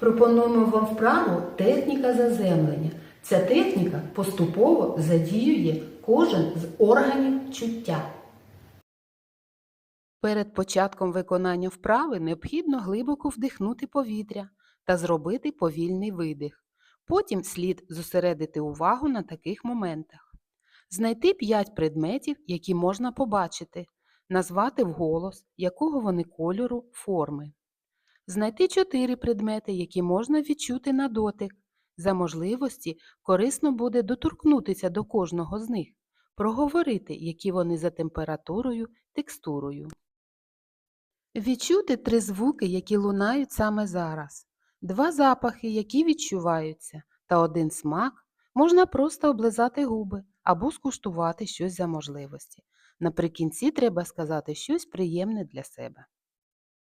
Пропонуємо вам вправу техніка заземлення. Ця техніка поступово задіює кожен з органів чуття. Перед початком виконання вправи необхідно глибоко вдихнути повітря та зробити повільний видих. Потім слід зосередити увагу на таких моментах. Знайти 5 предметів, які можна побачити, назвати вголос, якого вони кольору, форми. Знайти 4 предмети, які можна відчути на дотик. За можливості корисно буде доторкнутися до кожного з них, проговорити, які вони за температурою, текстурою. Відчути три звуки, які лунають саме зараз, два запахи, які відчуваються, та один смак, можна просто облизати губи або скуштувати щось за можливості. Наприкінці треба сказати щось приємне для себе.